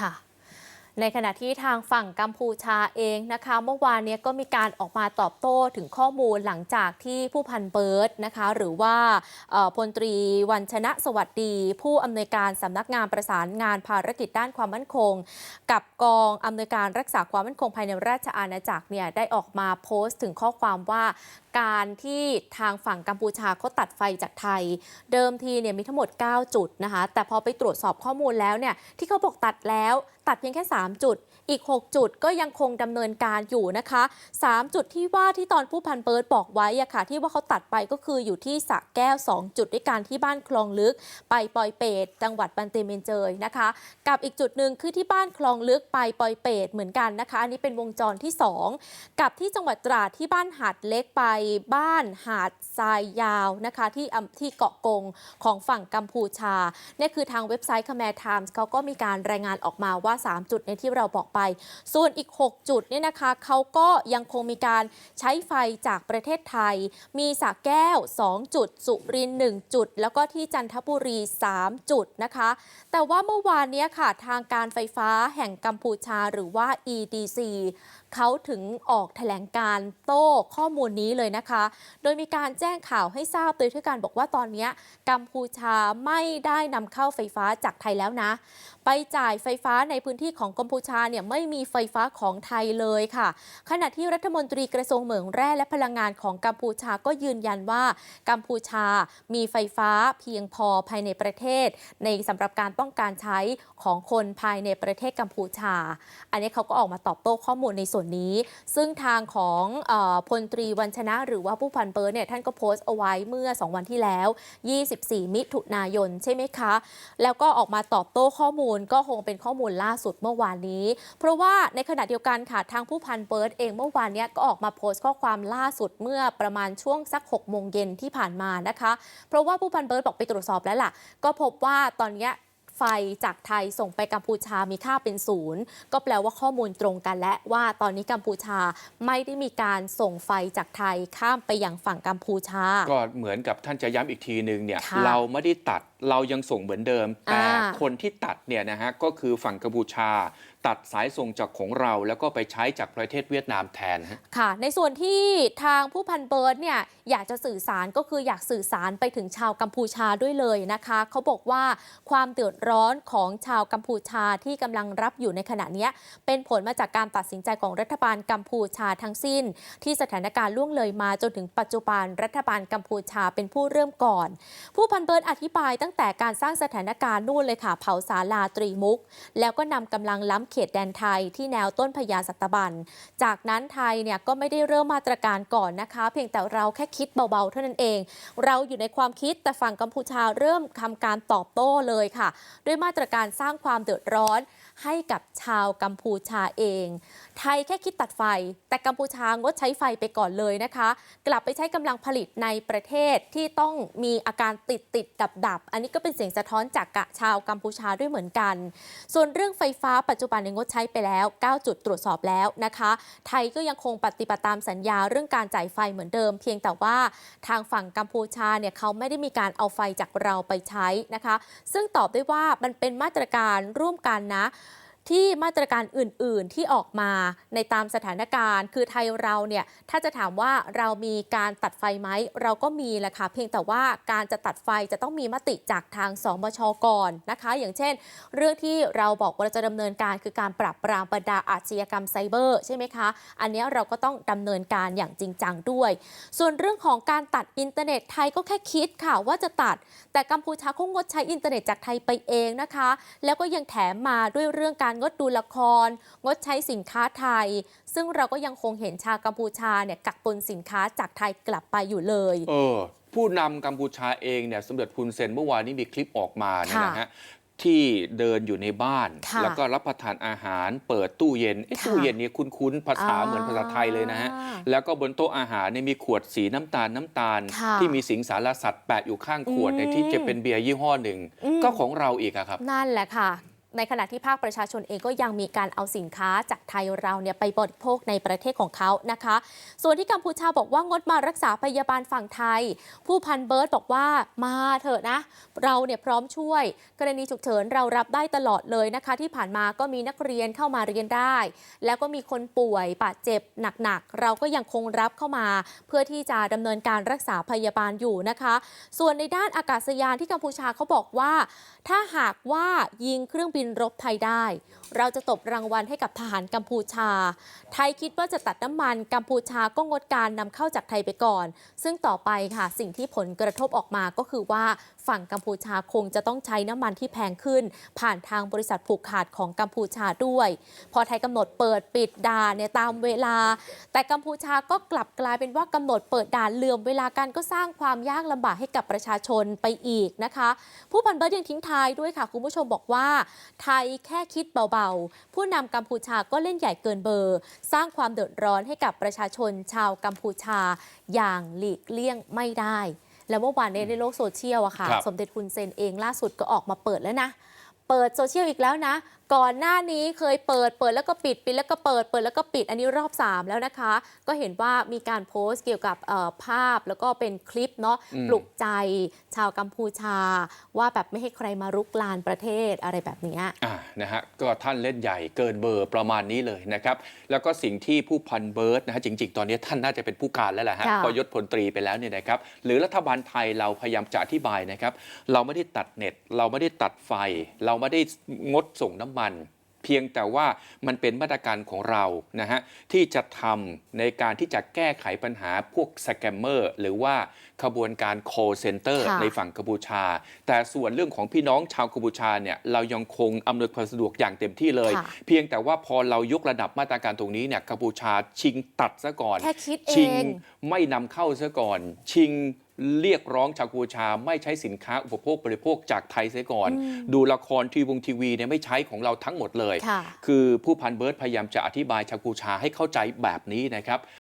ค่ะในขณะที่ทางฝั่งกัมพูชาเองนะคะ เมื่อวานนี้ก็มีการออกมาตอบโต้ถึงข้อมูลหลังจากที่ผู้พันเบิร์ตนะคะ หรือว่าพลตรีวันชนะสวัสดี ผู้อำนวยการสำนักงานประสานงานภารกิจด้านความมั่นคง กับกองอำนวยการรักษาความมั่นคงภายในราชอาณาจักรเนี่ยได้ออกมาโพสต์ถึงข้อความว่าการที่ทางฝั่งกัมพูชาเขาตัดไฟจากไทย เดิมทีเนี่ยมีทั้งหมด 9 จุดนะคะ แต่พอไปตรวจสอบข้อมูลแล้วเนี่ยที่เขาบอกตัดแล้วตัดเพียงแค่ 3 จุด อีก 6 จุดก็ยังคงดำเนินการอยู่นะคะ 3 จุดที่ว่าที่ตอนผู้พันเบิดบอกไว้อะค่ะที่ว่าเขาตัดไปก็คืออยู่ที่สะแก้ว 2 จุดด้วยกันที่บ้านคลองลึก ไปปอยเปตจังหวัดบันเตเมนเจยนะคะ กับอีกจุดหนึ่งคือที่บ้านคลองลึกไปปอยเปตเหมือนกันนะคะ อันนี้เป็นวงจรที่ 2 กับที่จังหวัดตราดที่บ้านหาดเล็กไปบ้านหาดทรายยาวนะคะที่ที่เกาะกงของฝั่งกัมพูชาเนี่ยคือทางเว็บไซต์ Khmer Times เขาก็มีการรายงานออกมาว่า 3 จุดในที่เราบอกไป ส่วนอีก 6 จุดเนี่ยนะคะเขาก็ยังคงมีการใช้ไฟจากประเทศไทย มีสระแก้ว 2 จุด สุรินทร์1จุด แล้วก็ที่จันทบุรี 3 จุดนะคะ แต่ว่าเมื่อวานเนี้ยค่ะทางการไฟฟ้าแห่งกัมพูชาหรือว่า EDC เขาถึงออกแถลงการโต้ข้อมูลนี้เลยนะคะ โดยมีการแจ้งข่าวให้ทราบโดยที่การบอกว่าตอนนี้กัมพูชาไม่ได้นำเข้าไฟฟ้าจากไทยแล้วนะ ไปจ่ายไฟฟ้าในพื้นที่ของกัมพูชาเนี่ยไม่มีไฟฟ้าของไทยเลยค่ะ ขณะที่รัฐมนตรีกระทรวงเหมืองแร่และพลังงานของกัมพูชาก็ยืนยันว่ากัมพูชามีไฟฟ้าเพียงพอภายในประเทศ ในสำหรับการต้องการใช้ของคนภายในประเทศกัมพูชา อันนี้เขาก็ออกมาตอบโต้ข้อมูลในส่วนนี้ ซึ่งทางของออพลตรีวันชนะหรือว่าผู้พันเบิร์เนี่ยท่านก็โพสต์เอาไว้เมื่อ 2 วันที่แล้ว 24 มิถุนายนใช่ไหมคะ แล้วก็ออกมาตอบโต้ข้อมูลก็คงเป็นข้อมูลล่าสุดเมื่อวานนี้ เพราะว่าในขณะเดียวกันค่ะทางผู้พันเบิร์ดเองเมื่อวานเนี้ยก็ออกมาโพสต์ข้อความล่าสุดเมื่อประมาณช่วงสัก6โมงเย็นที่ผ่านมานะคะ เพราะว่าผู้พันเบิร์ดบอกไปตรวจสอบแล้วล่ะ ก็พบว่าตอนเนี้ย ไฟจากไทยส่งไปกัมพูชามีค่าเป็นศูนย์ก็แปลว่าข้อมูลตรงกันและว่าตอนนี้กัมพูชาไม่ได้มีการส่งไฟจากไทยข้ามไปยังฝั่งกัมพูชา ก็เหมือนกับท่านจะย้ำอีกทีหนึ่งเนี่ยค่ะ เราไม่ได้ตัด เรายังส่งเหมือนเดิม แต่อ่าคนที่ตัดเนี่ยนะฮะก็คือฝั่งกัมพูชา ตัดสายส่งจากของเรา แล้วก็ไปใช้จากประเทศเวียดนามแทนฮะค่ะ ในส่วนที่ทางผู้พันเบิร์ดเนี่ยอยากจะสื่อสารก็คืออยากสื่อสารไปถึงชาวกัมพูชาด้วยเลยนะคะเขาบอกว่าความเดือดร้อนของชาวกัมพูชาที่กำลังรับอยู่ในขณะเนี้ยเป็นผลมาจากการตัดสินใจของรัฐบาลกัมพูชาทั้งสิ้น ที่สถานการณ์ล่วงเลยมาจนถึงปัจจุบันรัฐบาลกัมพูชาเป็นผู้เริ่มก่อน ผู้พันเบิร์ดอธิบายตั้งแต่การสร้างสถานการณ์นู่นเลยค่ะ เผาศาลาตรีมุก แล้วก็นำกำลังล้ำเขตแดนไทยที่แนวต้นพญาสัตบัน จากนั้นไทยเนี่ยก็ไม่ได้เริ่มมาตรการก่อนนะคะ เพียงแต่เราแค่คิดเบาๆเท่านั้นเอง เราอยู่ในความคิดแต่ฝั่งกัมพูชาเริ่มทำการตอบโต้เลยค่ะ ด้วยมาตรการสร้างความเดือดร้อน ให้กับชาวกัมพูชาเอง ไทยแค่คิดตัดไฟ แต่กัมพูชางดใช้ไฟไปก่อนเลยนะคะ กลับไปใช้กำลังผลิตในประเทศที่ต้องมีอาการติดติดดับดับ อันนี้ก็เป็นเสียงสะท้อนจากกะชาวกัมพูชาด้วยเหมือนกัน ส่วนเรื่องไฟฟ้าปัจจุบันในงดใช้ไปแล้ว 9 จุดตรวจสอบแล้วนะคะ ไทยก็ยังคงปฏิบัติตามสัญญาเรื่องการจ่ายไฟเหมือนเดิม เพียงแต่ว่าทางฝั่งกัมพูชาเนี่ยเขาไม่ได้มีการเอาไฟจากเราไปใช้นะคะ ซึ่งตอบได้ว่ามันเป็นมาตรการร่วมกันนะ ที่มาตรการอื่น ๆ ที่ออกมาในตามสถานการณ์ คือไทยเราเนี่ยถ้าจะถามว่าเรามีการตัดไฟไหมเราก็มีแหละค่ะเพียงแต่ว่าการจะตัดไฟจะต้องมีมติจากทางสมชก่อนนะคะ อย่างเช่น เรื่องที่เราบอกว่าเราจะดำเนินการคือการปรับปรามบรรดาอาชญากรรมไซเบอร์ใช่ไหมคะ อันนี้เราก็ต้องดำเนินการอย่างจริงจังด้วย ส่วนเรื่องของการตัดอินเทอร์เน็ตไทยก็แค่คิดค่ะว่าจะตัด แต่กัมพูชาเขางดใช้อินเทอร์เน็ตจากไทยไปเองนะคะ แล้วก็ยังแถมมาด้วยเรื่องการงดดูละคร งดใช้สินค้าไทย ซึ่งเราก็ยังคงเห็นชาวกัมพูชาเนี่ยกักตุนสินค้าจากไทยกลับไปอยู่เลยเออผู้นำกัมพูชาเองเนี่ยสมเด็จพุนเซนเมื่อวานนี้มีคลิปออกมาเนี่ยนะฮะที่เดินอยู่ในบ้านค่ะแล้วก็รับประทานอาหาร เปิดตู้เย็นเอ๊ะค่ะตู้เย็นเนี่ยคุ้นๆภาษาเหมือนภาษาไทยเลยนะฮะอ่าแล้วก็บนโต๊ะอาหารเนี่ยมีขวดสีน้ำตาลน้ำตาลค่ะที่มีสิงสารสัตว์แปะอยู่ข้างขวดอืมในยที่จะเป็นเบียร์ยี่ห้อหนึ่งอืมก็ของเราอีกอะครับ นั่นแหละค่ะ ในขณะที่ภาคประชาชนเองก็ยังมีการเอาสินค้าจากไทยเราเนี่ยไปบริโภคในประเทศของเขานะคะ ส่วนที่กัมพูชาบอกว่างดมารักษาพยาบาลฝั่งไทย ผู้พันเบิร์ตบอกว่ามาเถอะนะ เราเนี่ยพร้อมช่วย กรณีฉุกเฉินเรารับได้ตลอดเลยนะคะ ที่ผ่านมาก็มีนักเรียนเข้ามาเรียนได้ แล้วก็มีคนป่วยบาดเจ็บหนักๆ เราก็ยังคงรับเข้ามา เพื่อที่จะดำเนินการรักษาพยาบาลอยู่นะคะ ส่วนในด้านอากาศยานที่กัมพูชาเขาบอกว่า ถ้าหากว่ายิงเครื่องบินินรบไทยได้ เราจะตบรางวัลให้กับทหารกัมพูชา ไทยคิดว่าจะตัดน้ำมัน กัมพูชาก็งดการนำเข้าจากไทยไปก่อน ซึ่งต่อไปค่ะ สิ่งที่ผลกระทบออกมาก็คือว่าฝั่งกัมพูชาคงจะต้องใช้น้ำมันที่แพงขึ้น ผ่านทางบริษัทผูกขาดของกัมพูชาด้วย พอไทยกำหนดเปิดปิดด่านเนี่ยตามเวลา แต่กัมพูชาก็กลับกลายเป็นว่ากำหนดเปิดด่านเลื่อมเวลากันก็สร้างความยากลำบากให้กับประชาชนไปอีกนะคะ ผู้พันเบิร์ดยังทิ้งท้ายด้วยค่ะ คุณผู้ชมบอกว่า ไทยแค่คิดเบาๆ ผู้นำกัมพูชาก็เล่นใหญ่เกินเบอร์ สร้างความเดือดร้อนให้กับประชาชนชาวกัมพูชาอย่างหลีกเลี่ยงไม่ได้ แล้วเมื่อวานนี้ในโลกโซเชียลอะค่ะครับสมเด็จคุณเซนเองล่าสุดก็ออกมาเปิดแล้วนะ เปิดโซเชียลอีกแล้วนะ ก่อนหน้านี้เคยเปิดเปิดแล้วก็ปิดปิดแล้วก็เปิดเปิดแล้วก็ปิดอันนี้รอบ 3 แล้วนะคะ ก็เห็นว่ามีการโพสต์เกี่ยวกับเอ่อภาพแล้วก็เป็นคลิปเนาะอืมปลุกใจชาวกัมพูชา ว่าแบบไม่ให้ใครมารุกลานประเทศอะไรแบบเนี้ยอ่านะฮะก็ท่านเล่นใหญ่เกินเบอร์ประมาณนี้เลยนะครับ แล้วก็สิ่งที่ผู้พันเบิร์ตนะฮะจริง ๆ ตอนนี้ท่านน่าจะเป็นผู้การแล้วแหละฮะค่ะพอยศพลตรีไปแล้วเนี่ยนะครับหรือรัฐบาลไทยเราพยายามจะอธิบายนะครับ เราไม่ได้ตัดเน็ต เราไม่ได้ตัดไฟ เราไม่ได้งดส่งน้ำมันเพียงแต่ว่ามันเป็นมาตรการของเรานะฮะที่จะทำในการที่จะแก้ไขปัญหาพวกสแกมเมอร์หรือว่าขบวนการ call center ค่ะในฝั่งกัมพูชา แต่ส่วนเรื่องของพี่น้องชาวกัมพูชาเนี่ยเรายังคงอำนวยความสะดวกอย่างเต็มที่เลยค่ะเพียงแต่ว่าพอเรายกระดับมาตรการตรงนี้เนี่ยกัมพูชาชิงตัดซะก่อนแค่คิดเอชิงงไม่นำเข้าซะก่อน ชิง เรียกร้องชาวกัมพูชาไม่ใช้สินค้าอุปโภคบริโภคจากไทยเสียก่อนอืมดูละครทีวงทีวีเนี่ยไม่ใช้ของเราทั้งหมดเลยค่ะคือผู้พันเบิร์ตพยายามจะอธิบายชาวกัมพูชาให้เข้าใจแบบนี้นะครับ